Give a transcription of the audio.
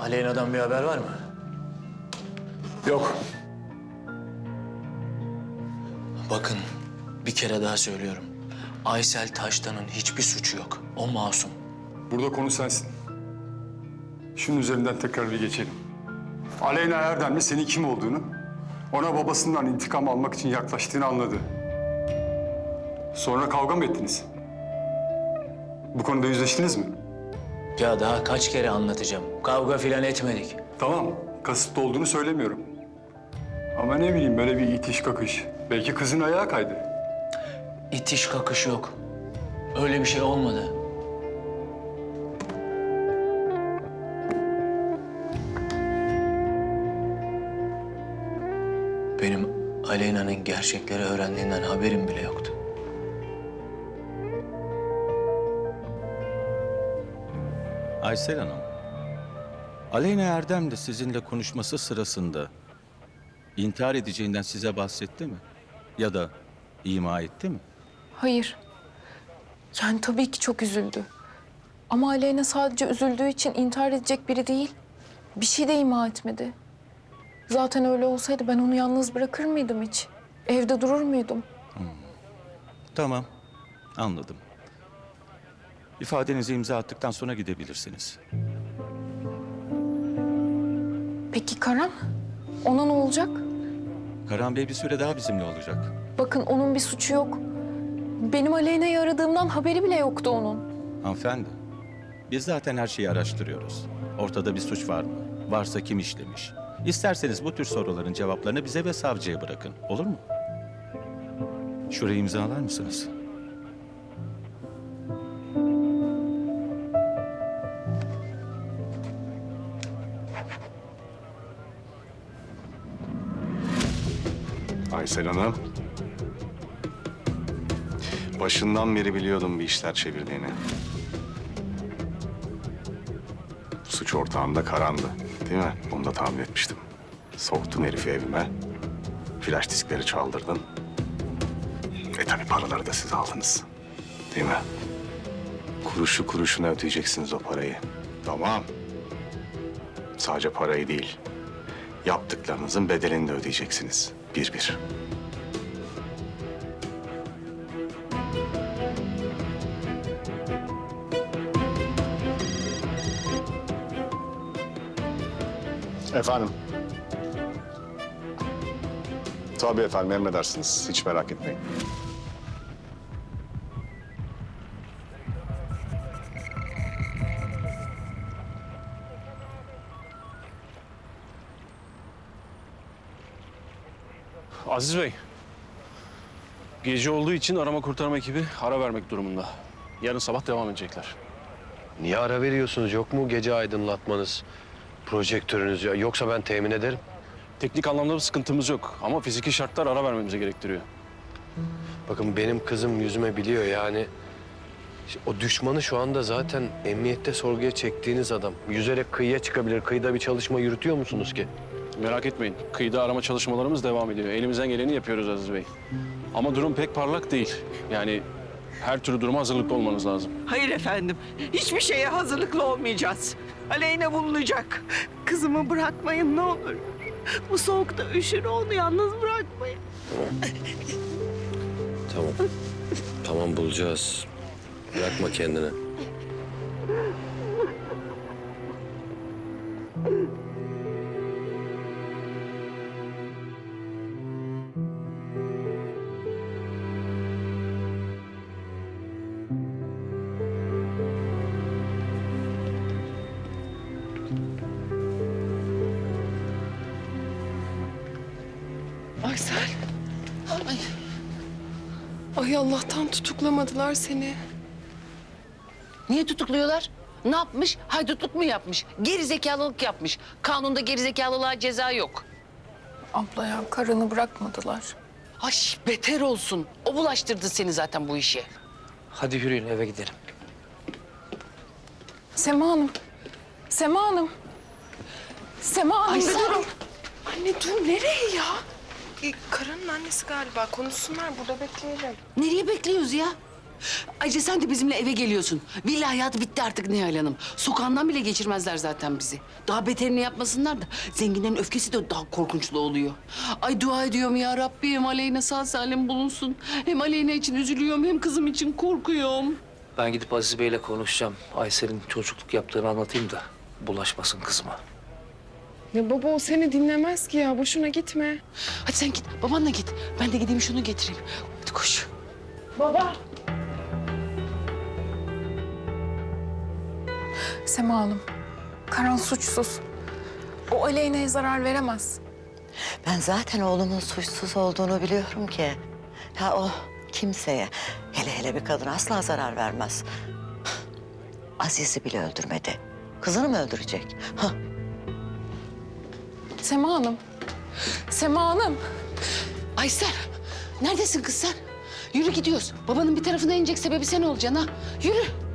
Aleyna'dan bir haber var mı? Yok. Bakın bir kere daha söylüyorum. Aysel Taştan'ın hiçbir suçu yok. O masum. Burada konu sensin. Şunun üzerinden tekrar bir geçelim. Aleyna Erdemli senin kim olduğunu, ona babasından intikam almak için yaklaştığını anladı. Sonra kavga mı ettiniz? Bu konuda yüzleştiniz mi? Ya daha kaç kere anlatacağım. Kavga filan etmedik. Tamam, kasıtlı olduğunu söylemiyorum. Ama ne bileyim böyle bir itiş kakış. Belki kızın ayağı kaydı. İtiş kakış yok. Öyle bir şey olmadı. Benim Aleyna'nın gerçekleri öğrendiğinden haberim bile yoktu. Aysel Hanım, Aleyna Erdem de sizinle konuşması sırasında intihar edeceğinden size bahsetti mi? Ya da ima etti mi? Hayır. Yani tabii ki çok üzüldü. Ama Aleyna sadece üzüldüğü için intihar edecek biri değil. Bir şey de ima etmedi. Zaten öyle olsaydı ben onu yalnız bırakır mıydım hiç? Evde durur muydum? Tamam, anladım. İfadenizi imza attıktan sonra gidebilirsiniz. Peki Karan? Ona ne olacak? Karan Bey bir süre daha bizimle olacak. Bakın onun bir suçu yok. Benim Aleyna'yı aradığımdan haberi bile yoktu onun. Hanımefendi, biz zaten her şeyi araştırıyoruz. Ortada bir suç var mı? Varsa kim işlemiş? İsterseniz bu tür soruların cevaplarını bize ve savcıya bırakın. Olur mu? Şurayı imzalar mısınız? Aysel Hanım. Başından beri biliyordum bir işler çevirdiğini. Suç ortağım da Karan'dı. Değil mi? Onu da tahmin etmiştim. Soktun herifi evime. Flash diskleri çaldırdın. E tabii paraları da siz aldınız. Değil mi? Kuruşu kuruşuna ödeyeceksiniz o parayı. Tamam. Sadece parayı değil. Yaptıklarınızın bedelini de ödeyeceksiniz. Bir bir. Efendim? Tabii efendim emredersiniz. Hiç merak etmeyin. Aziz Bey, gece olduğu için arama kurtarma ekibi ara vermek durumunda. Yarın sabah devam edecekler. Niye ara veriyorsunuz? Yok mu gece aydınlatmanız, projektörünüz? Ya? Yoksa ben temin ederim. Teknik anlamda bir sıkıntımız yok ama fiziki şartlar ara vermemize gerektiriyor. Bakın benim kızım yüzme biliyor yani. O düşmanı şu anda zaten emniyette sorguya çektiğiniz adam. Yüzerek kıyıya çıkabilir. Kıyıda bir çalışma yürütüyor musunuz ki? Merak etmeyin, kıyıda arama çalışmalarımız devam ediyor. Elimizden geleni yapıyoruz Aziz Bey. Ama durum pek parlak değil. Yani her türlü duruma hazırlıklı olmanız lazım. Hayır efendim. Hiçbir şeye hazırlıklı olmayacağız. Aleyna bulunacak. Kızımı bırakmayın ne olur. Bu soğukta üşür onu yalnız bırakmayın. Tamam. tamam bulacağız. Bırakma kendini. Aysel. Ay. Ay Allah'tan tutuklamadılar seni. Niye tutukluyorlar? Ne yapmış? Haydutluk mu yapmış? Gerizekalılık yapmış. Kanunda gerizekalılığa ceza yok. Abla ya Karan'ı bırakmadılar. Ay beter olsun. O bulaştırdı seni zaten bu işe. Hadi yürüyün eve gidelim. Sema Hanım. Sema Hanım. Sema Hanım bir durun. Anne dur nereye ya? E, Karan'ın annesi galiba. Konuşsunlar burada bekleyelim. Nereye bekliyoruz ya? Ayrıca sen de bizimle eve geliyorsun. Villa hayatı bitti artık Nihal Hanım. Sokağından bile geçirmezler zaten bizi. Daha beterini yapmasınlar da zenginlerin öfkesi de daha korkunçlu oluyor. Ay dua ediyorum ya Rabbim Aleyna sağ salim bulunsun. Hem Aleyna için üzülüyorum hem kızım için korkuyorum. Ben gidip Aziz Bey'le konuşacağım. Aysel'in çocukluk yaptığını anlatayım da bulaşmasın kızıma. Ya baba o seni dinlemez ki ya. Boşuna gitme. Hadi sen git babanla git. Ben de gideyim şunu getireyim. Hadi koş. Sema Hanım, Karan suçsuz. O Aleyna'ya zarar veremez. Ben zaten oğlumun suçsuz olduğunu biliyorum ki. Ya o kimseye, hele hele bir kadına asla zarar vermez. Aziz'i bile öldürmedi. Kızını mı öldürecek? Hah, Sema Hanım, Sema Hanım. Aysel neredesin kız sen? Yürü gidiyoruz. Babanın bir tarafına inecek sebebi sen olacaksın ha. Yürü.